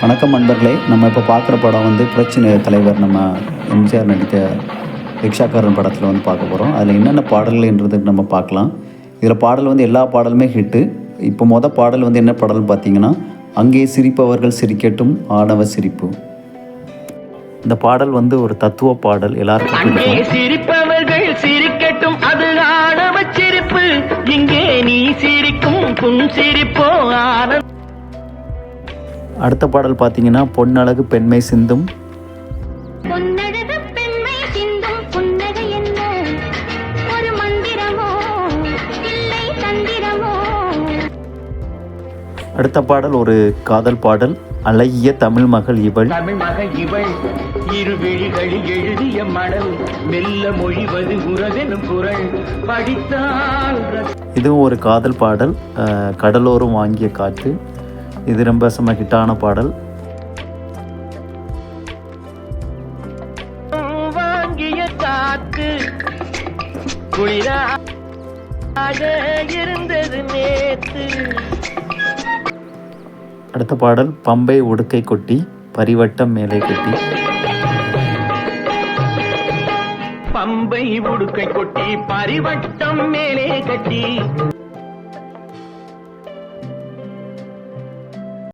வணக்கம் நண்பர்களே. நம்ம இப்போ பார்க்குற படம் வந்து புரட்சி தலைவர் நம்ம எம்ஜிஆர் நடித்த ரிக்ஷாக்காரன் படத்தில் வந்து பார்க்க போகிறோம் அதில் என்னென்ன பாடல்கள்ன்றது நம்ம பார்க்கலாம். இதில் பாடல் வந்து எல்லா பாடலுமே ஹிட்டு. இப்போ மொதல் பாடல் வந்து என்ன பாடல்னு பார்த்தீங்கன்னா அங்கே சிரிப்பவர்கள் சிரிக்கட்டும் ஆணவ சிரிப்பு. இந்த பாடல் வந்து ஒரு தத்துவ பாடல். எல்லாருக்கும் சிரிப்பவர்கள் சிரிக்கட்டும் அது ஆணவ சிரிப்பு. இங்கே நீ சிரிக்கும் புன் சிரிப்போ அடுத்த பாடல் பார்த்தீங்கன்னா பொன்னழகு பெண்மை சிந்தும். பொன்னழகு பெண்மை சிந்தும். புன்னகை என்ன? ஒரு மந்திரமோ? இல்லை தந்திரமோ? அடுத்த பாடல் ஒரு காதல் பாடல். அழகிய தமிழ் மகள் இவள். தமிழ் மகள் இவள். இரு விழிகளில் எழுதிய மடல். மெல்ல மொழிவது உறவெனும் குரல். படித்தால் இதுவும் ஒரு காதல் பாடல். கடலோரம் வாங்கிய காற்று. இது ரொம்ப செம்ம ஹிட்டான பாடல். அடுத்த பாடல் பம்பை உடுக்கை கொட்டி பரிவட்டம் மேலே கட்டி. பம்பை உடுக்கை கொட்டி பரிவட்டம் மேலே கட்டி.